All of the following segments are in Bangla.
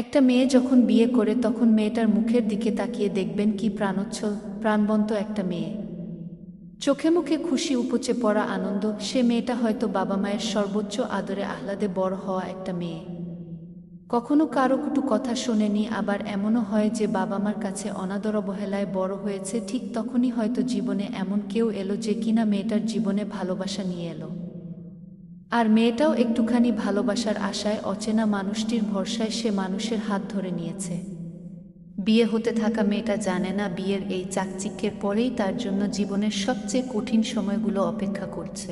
একটা মেয়ে যখন বিয়ে করে, তখন মেয়েটার মুখের দিকে তাকিয়ে দেখবেন কি প্রাণোচ্ছল, প্রাণবন্ত একটা মেয়ে। চোখে মুখে খুশি উপচে পড়া আনন্দ, সে মেয়েটা হয়তো বাবা মায়ের সর্বোচ্চ আদরে আহ্লাদে বড় হওয়া একটা মেয়ে। কখনো কারও কুটু কথা শোনেনি, আবার এমনও হয় যে বাবা মার কাছে অনাদর অবহেলায় বড় হয়েছে, ঠিক তখনই হয়তো জীবনে এমন কেউ এলো যে কিনা মেয়েটার জীবনে ভালোবাসা নিয়ে এলো। আর মেয়েটাও একটুখানি ভালোবাসার আশায় অচেনা মানুষটির ভরসায় সে মানুষের হাত ধরে নিয়েছে। বিয়ে হতে থাকা মেয়েটা জানে না বিয়ের এই চাকচিক্যের পরেই তার জন্য জীবনের সবচেয়ে কঠিন সময়গুলো অপেক্ষা করছে।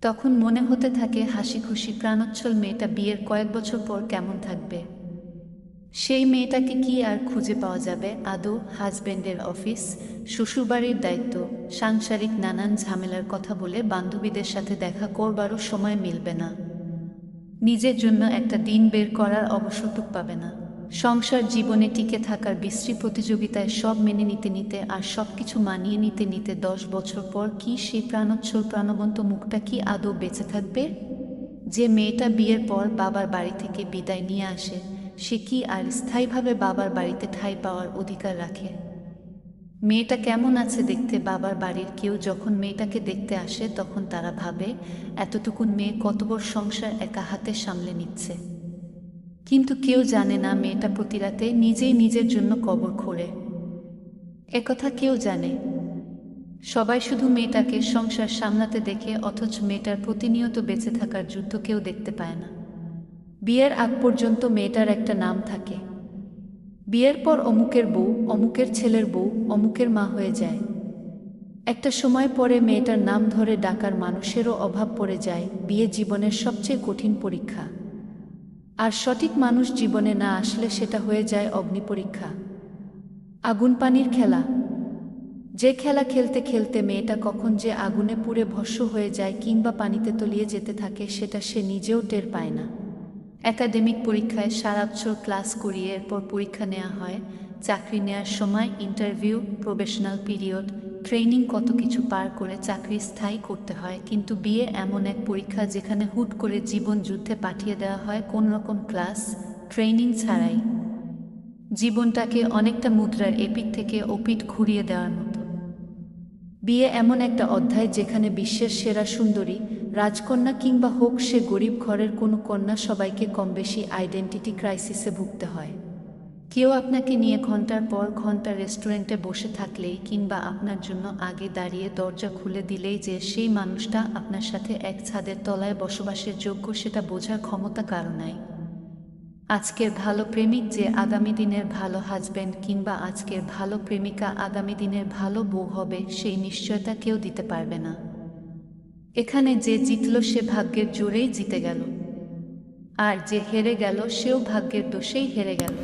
তখন মনে হতে থাকে হাসি খুশি প্রাণোচ্ছল মেয়েটা বিয়ের কয়েক বছর পর কেমন থাকবে। সেই মেয়েটাকে কি আর খুঁজে পাওয়া যাবে আদৌ হাজবেন্ডের অফিস, শ্বশুরবাড়ির দায়িত্ব, সাংসারিক নানান ঝামেলার কথা বলে বান্ধবীদের সাথে দেখা করবারও সময় মিলবে না। নিজের জন্য একটা দিন বের করার অবসরটুক পাবে না। সংসার জীবনে টিকে থাকার বিশ্রী প্রতিযোগিতায় সব মেনে নিতে নিতে আর সব কিছু মানিয়ে নিতে নিতে দশ বছর পর কি সেই প্রাণোচ্ছল প্রাণবন্ত মুখটা কি আদৌ বেঁচে থাকবে? যে মেয়েটা বিয়ের পর বাবার বাড়ি থেকে বিদায় নিয়ে আসে সে কি আর স্থায়ীভাবে বাবার বাড়িতে ঠাঁই পাওয়ার অধিকার রাখে? মেয়েটা কেমন আছে দেখতে? বাবার বাড়ির কেউ যখন মেয়েটাকে দেখতে আসে, তখন তারা ভাবে, এতটুকুন মেয়ে কত বড় সংসার একা হাতে সামলে নিচ্ছে। কিন্তু কেউ জানে না মেয়েটা প্রতি রাতে নিজেই নিজের জন্য কবর খোঁড়ে একথা কেউ জানে। সবাই শুধু মেয়েটাকে সংসার সামলাতে দেখে, অথচ মেয়েটার প্রতিনিয়ত বেঁচে থাকার যুদ্ধ কেউ দেখতে পায় না। বিয়ের আগ পর্যন্ত মেয়েটার একটা নাম থাকে। বিয়ের পর অমুকের বউ, অমুকের ছেলের বউ, অমুকের মা হয়ে যায়। একটা সময় পরে মেয়েটার নাম ধরে ডাকার মানুষেরও অভাব পড়ে যায়, বিয়ে জীবনের সবচেয়ে কঠিন পরীক্ষা। আর সঠিক মানুষ জীবনে না আসলে সেটা হয়ে যায় অগ্নি পরীক্ষা। আগুন পানির খেলা। যে খেলা খেলতে খেলতে মেয়েটা কখন যে আগুনে পুড়ে ভস্য হয়ে যায় কিংবা পানিতে তলিয়ে যেতে থাকে, সেটা সে নিজেও টের পায় না। একাডেমিক পরীক্ষায় সারা বছর ক্লাস করিয়ে এরপর পরীক্ষা নেওয়া হয়। চাকরি নেওয়ার সময় ইন্টারভিউ প্রফেশনাল পিরিয়ড, ট্রেনিং কত কিছু পার করে চাকরি স্থায়ী করতে হয়। কিন্তু বিয়ে এমন এক পরীক্ষা যেখানে হুট করে জীবন যুদ্ধে পাঠিয়ে দেওয়া হয় কোন রকম ক্লাস, ট্রেনিং ছাড়াই। জীবনটাকে অনেকটা মুদ্রার এপিট থেকে ওপিট ঘুরিয়ে দেওয়ার মতো। বিয়ে এমন একটা অধ্যায় যেখানে বিশ্বের সেরা সুন্দরী, রাজকন্যা কিংবা হোক সে গরিব ঘরের কোনো কন্যা সবাইকে কম বেশি আইডেন্টিটি ক্রাইসিসে ভুগতে হয়। কেউ আপনাকে নিয়ে ঘণ্টার পর ঘণ্টা রেস্টুরেন্টে বসে থাকলেই কিংবা আপনার জন্য আগে দাঁড়িয়ে দরজা খুলে দিলেই যে সেই মানুষটা আপনার সাথে এক ছাদের তলায় বসবাসের যোগ্য সেটা বোঝার ক্ষমতা কারও নাই। আজকের ভালো প্রেমিক যে আগামী দিনের ভালো হাজব্যান্ড কিংবা আজকের ভালো প্রেমিকা আগামী দিনের ভালো বউ হবে, সেই নিশ্চয়তা কেউ দিতে পারবে না। এখানে যে জিতল সে ভাগ্যের জোরেই জিতে গেল। আর যে হেরে গেল, সেও ভাগ্যের দোষেই হেরে গেল।